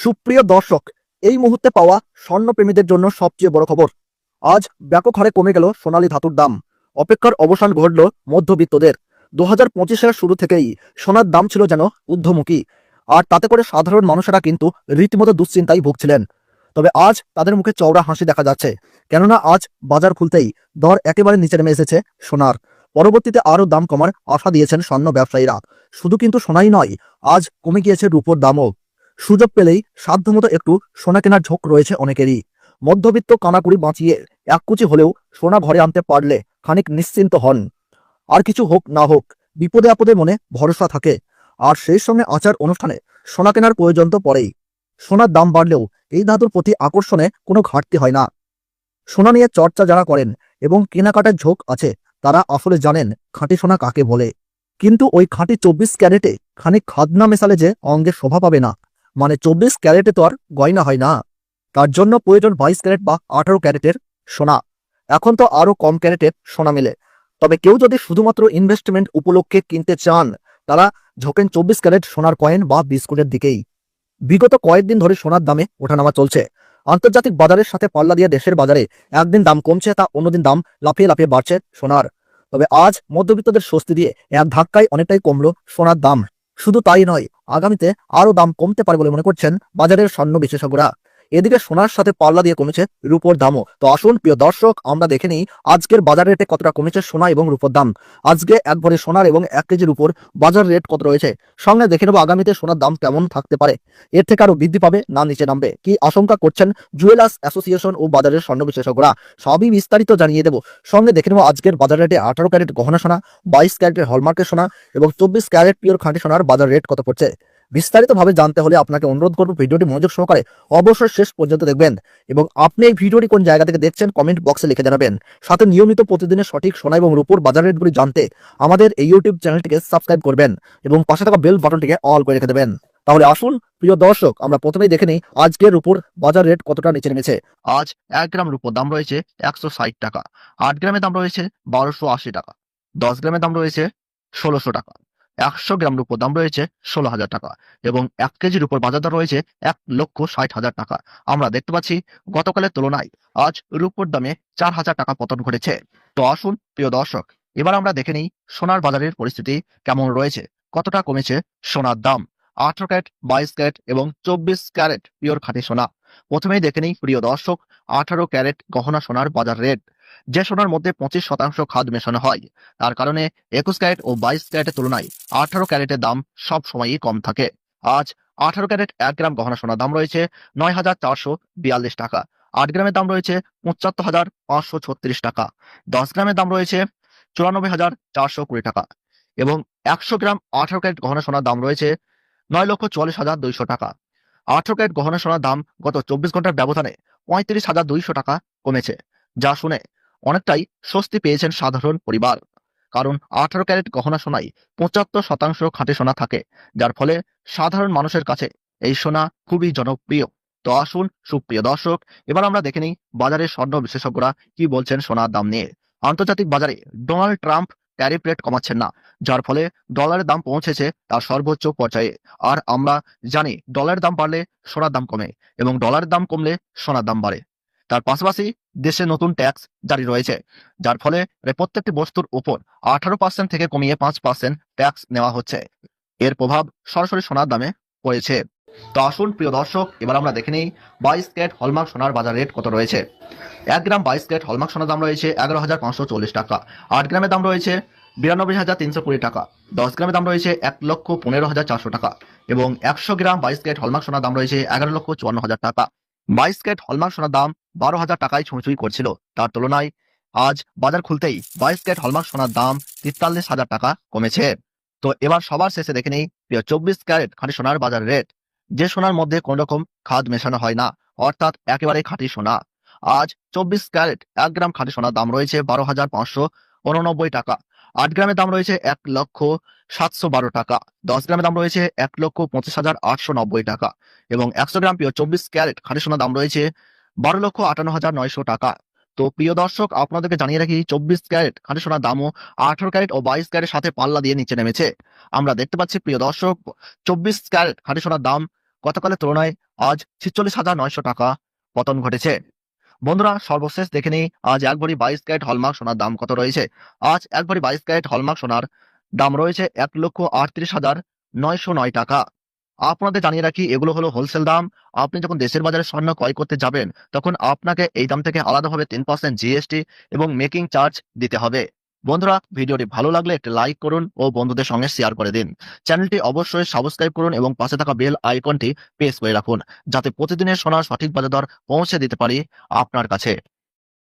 সুপ্রিয় দর্শক, এই মুহূর্তে পাওয়া স্বর্ণপ্রেমীদের জন্য সবচেয়ে বড় খবর। আজ ব্যাপক হারে কমে গেল সোনালী ধাতুর দাম। অপেক্ষার অবসান ঘটল মধ্যবিত্তদের। দু হাজার পঁচিশের শুরু থেকেই সোনার দাম ছিল যেন ঊর্ধ্বমুখী। আর তাতে করে সাধারণ মানুষেরা কিন্তু রীতিমতো দুশ্চিন্তায় ভুগছিলেন। তবে আজ তাদের মুখে চওড়া হাসি দেখা যাচ্ছে। কেননা আজ বাজার খুলতেই দর একেবারে নিচে নেমে এসেছে সোনার। পরবর্তীতে আরও দাম কমার আশা দিয়েছেন স্বর্ণ ব্যবসায়ীরা। শুধু কিন্তু সোনাই নয়, আজ কমে গিয়েছে রূপোর দামও। সুযোগ পেলেই সাধ্যমতো একটু সোনা কেনার ঝোঁক রয়েছে অনেকেরই। মধ্যবিত্ত কানাকুড়ি বাঁচিয়ে এক কুচি হলেও সোনা ঘরে আনতে পারলে খানিক নিশ্চিন্ত হন। আর কিছু হোক না হোক, বিপদে আপদে মনে ভরসা থাকে। আর সেই সঙ্গে আচার অনুষ্ঠানে সোনা কেনার প্রয়োজন তো পড়েই। সোনার দাম বাড়লেও এই ধাতুর প্রতি আকর্ষণে কোনো ঘাটতি হয় না। সোনা নিয়ে চর্চা যারা করেন এবং কেনাকাটার ঝোঁক আছে, তারা আসলে জানেন খাঁটি সোনা কাকে বলে। কিন্তু ওই খাঁটি চব্বিশ ক্যারেটে খানিক খাদনা মেশালে যে অঙ্গে শোভা পাবে না। মানে চব্বিশ ক্যারেটে তো আর গয়না হয় না। তার জন্য প্রয়োজন বাইশ ক্যারেট বা আঠারো ক্যারেটের সোনা। এখন তো আরও কম ক্যারেটের সোনা মেলে। তবে কেউ যদি শুধুমাত্র ইনভেস্টমেন্ট উপলক্ষে কিনতে চান, তারা ঝোঁকেন চব্বিশ ক্যারেট সোনার কয়েন বা বিস্কুটের দিকেই। বিগত কয়েকদিন ধরে সোনার দামে ওঠানামা চলছে। আন্তর্জাতিক বাজারের সাথে পাল্লা দিয়ে দেশের বাজারে একদিন দাম কমছে, তা অন্যদিন দাম লাফিয়ে লাফিয়ে বাড়ছে সোনার। তবে আজ মধ্যবিত্তদের স্বস্তি দিয়ে এক ধাক্কায় অনেকটাই কমলো সোনার দাম। শুধু তাই নয় আগামীতে আরও দাম কমতে পারে বলে মনে করছেন বাজারের স্বর্ণ বিশেষজ্ঞরা। এদিকে সোনার সাথে পাল্লা দিয়ে কমেছে রূপোর দামও। তো আসুন, প্রিয় দর্শক, আমরা দেখে নিই আজকের বাজার রেটে কতটা কমেছে সোনা এবং রূপোর দাম। আজকে এক ভরি সোনার এবং এক কেজির উপর বাজার রেট কত রয়েছে? সঙ্গে দেখে নেব আগামীতে সোনার দাম কেমন থাকতে পারে। এর থেকে আরও বৃদ্ধি পাবে না নিচে নামবে। কি আশঙ্কা করছেন জুয়েলার্স অ্যাসোসিয়েশন ও বাজারের স্বর্ণ বিশেষজ্ঞরা? সবই বিস্তারিত জানিয়ে দেবো। সঙ্গে দেখে নেব আজকের বাজার রেটে আঠারো ক্যারেট গহনা সোনা, বাইশ ক্যারেটের হলমার্কের সোনা এবং চব্বিশ ক্যারেট পিওর খাঁটি সোনার বাজার রেট কত পড়ছে। বিস্তারিতভাবে জানতে হলে আপনাকে অনুরোধ করব ভিডিওটি মনোযোগ সহকারে অবশ্যই শেষ পর্যন্ত দেখবেন এবং আপনি এই ভিডিওটি কোন জায়গা থেকে দেখছেন কমেন্ট বক্সে লিখে জানাবেন। সাথে নিয়মিত প্রতিদিনের সঠিক সোনা এবং রূপোর বাজার রেটগুলি জানতে আমাদের এই ইউটিউব চ্যানেলটিকে সাবস্ক্রাইব করবেন এবং পাশে থাকা বেল বাটনটিকে অল করে রেখে দেবেন। তাহলে আসুন, প্রিয় দর্শক, আমরা প্রথমেই দেখে নিই আজকের রূপোর বাজার রেট কতটা নিচে নেমেছে। আজ এক গ্রাম রূপোর দাম রয়েছে একশো ষাট টাকা, আট গ্রামের দাম রয়েছে বারোশো আশি টাকা, দশ গ্রামের দাম রয়েছে ষোলোশো টাকা। একশো গ্রাম রূপোর দাম রয়েছে ষোলো হাজার টাকা এবং এক কেজির উপর বাজার দর রয়েছে এক লক্ষ ষাট হাজার টাকা। আমরা দেখতে পাচ্ছি, গতকালের তুলনায় আজ রূপোর দামে চার হাজার টাকা পতন ঘটেছে। তো আসুন, প্রিয় দর্শক, এবার আমরা দেখে নিই সোনার বাজারের পরিস্থিতি কেমন রয়েছে, কতটা কমেছে সোনার দাম? আঠারো ক্যারেট, বাইশ ক্যারেট এবং চব্বিশ ক্যারেট পিওর খাঁটি সোনা। প্রথমেই দেখে নিই, প্রিয় দর্শক, আঠারো ক্যারেট গহনা সোনার বাজার রেট। যে সোনার মধ্যে পঁচিশ শতাংশ খাদ মেশানো হয়। তার কারণে একুশ ক্যারেট ও বাইশ ক্যারেটের তুলনায় আঠারো ক্যারেটের দাম সব সময়ই কম থাকে। আজ আঠারো ক্যারেট এক গ্রাম গহনা সোনার দাম রয়েছে নয় হাজার চারশো বিয়াল্লিশ টাকা। আট গ্রামের দাম রয়েছে পঁচাত্তর হাজার পাঁচশো ছত্রিশ টাকা। দশ গ্রামের দাম রয়েছে চুরানব্বই হাজার চারশো কুড়ি টাকা। এবং একশো গ্রাম আঠারো ক্যারেট গহনা সোনার দাম রয়েছে নয় লক্ষ চুয়াল্লিশ হাজার দুইশো টাকা। আঠারো ক্যারেট গহনা সোনার দাম গত চব্বিশ ঘণ্টার ব্যবধানে পঁয়ত্রিশ হাজার দুইশো টাকা কমেছে। যা শুনে অনেকটাই স্বস্তি পেয়েছেন সাধারণ পরিবার। কারণ আঠারো ক্যারেট গহনা সোনায় পঁচাত্তর শতাংশ খাঁটি সোনা থাকে, যার ফলে সাধারণ মানুষের কাছে এই সোনা খুবই জনপ্রিয়। তো আসুন সুপ্রিয় দর্শক, এবার আমরা দেখে নিই বাজারের স্বর্ণ বিশেষজ্ঞরা কি বলছেন সোনার দাম নিয়ে। আন্তর্জাতিক বাজারে ডোনাল্ড ট্রাম্প ট্যারিফ রেট কমাচ্ছেন না, যার ফলে ডলারের দাম পৌঁছেছে তার সর্বোচ্চ পর্যায়ে। আর আমরা জানি ডলারের দাম বাড়লে সোনার দাম কমে, এবং ডলারের দাম কমলে সোনার দাম বাড়ে। তার পাশাপাশি দেশে নতুন ট্যাক্স জারি রয়েছে, যার ফলে প্রত্যেকটি বস্তুর উপর আঠারো পার্সেন্ট থেকে কমিয়ে পাঁচ পার্সেন্ট ট্যাক্স নেওয়া হচ্ছে। এর প্রভাব সরাসরি সোনার দামে পড়েছে। তো আসুন, প্রিয় দর্শক, এবার আমরা দেখে নিই বাইশ ক্যারেট হলমার্ক সোনার বাজার রেট কত রয়েছে। এক গ্রাম বাইশ ক্যারেট হলমার্ক সোনার দাম রয়েছে এগারো হাজার পাঁচশো চল্লিশ টাকা। আট গ্রামের দাম রয়েছে বিরানব্বই হাজার তিনশো কুড়ি টাকা। দশ গ্রামের দাম রয়েছে এক লক্ষ পনেরো হাজার চারশো টাকা। এবং একশো গ্রাম বাইশ ক্যারেট হলমার্ক সোনার দাম রয়েছে এগারো লক্ষ চুয়ান্ন হাজার টাকা। বাইশ ক্যারেট হলমার্ক সোনার দাম বারো হাজার টাকায় ছুঁচুই করছিল। তার তুলনায় আজ বাজার খুলতেই বাইশ ক্যারেট হলমার্ক সোনার দাম তেতাল্লিশ হাজার টাকা কমেছে। তো এবার সবার শেষে দেখে নেই, প্রিয় চব্বিশ ক্যারেট খাঁটি সোনার বাজার রেট। যে সোনার মধ্যে কোন রকম খাদ মেশানো হয় না, অর্থাৎ একেবারে খাঁটি সোনা। আজ চব্বিশ ক্যারেট এক গ্রাম খাঁটি সোনার দাম রয়েছে বারো হাজার পাঁচশো উননব্বই টাকা। আট গ্রামের দাম রয়েছে এক লক্ষ সাতশো বারো টাকা। দশ গ্রামের দাম রয়েছে এক লক্ষ পঁচিশ হাজার আটশো নব্বই টাকা এবং একশো গ্রাম প্রিয় চব্বিশ ক্যারেট খাঁটি সোনার দাম রয়েছে বারো লক্ষ আটান্ন হাজার নয়শো টাকা। তো প্রিয় দর্শক, আপনাদেরকে জানিয়ে রাখি, চব্বিশ ক্যারেট খাঁটি সোনার দামও আঠারো ক্যারেট ও বাইশ ক্যারেট সাথে পাল্লা দিয়ে নিচে নেমেছে। আমরা দেখতে পাচ্ছি, প্রিয় দর্শক, চব্বিশ ক্যারেট খাঁটি সোনার দাম গতকালের তুলনায় আজ ছিচল্লিশ হাজার নয়শো টাকা পতন ঘটেছে। বন্ধুরা, সর্বশেষ দেখে নিই, আজ এক ভরি বাইশ ক্যারেট হলমার্ক সোনার দাম কত রয়েছে? আজ এক ভরি বাইশ ক্যারেট হলমার্ক সোনার দাম রয়েছে এক লক্ষ আটত্রিশ হাজার নয়শো নয় টাকা। আপনাদের জানিয়ে রাখি, এগুলো হলো হোলসেল দাম। আপনি যখন দেশের বাজারে স্বর্ণ ক্রয় করতে যাবেন, তখন আপনাকে এই দাম থেকে আলাদাভাবে তিন পার্সেন্ট জিএসটি এবং মেকিং চার্জ দিতে হবে। বন্ধুরা, ভিডিওটি ভালো লাগলে একটি লাইক করুন ও বন্ধুদের সঙ্গে শেয়ার করে দিন। চ্যানেলটি অবশ্যই সাবস্ক্রাইব করুন এবং পাশে থাকা বেল আইকনটি প্রেস করে রাখুন, যাতে প্রতিদিনের সোনার সঠিক বাজার দর পৌঁছে দিতে পারি আপনার কাছে।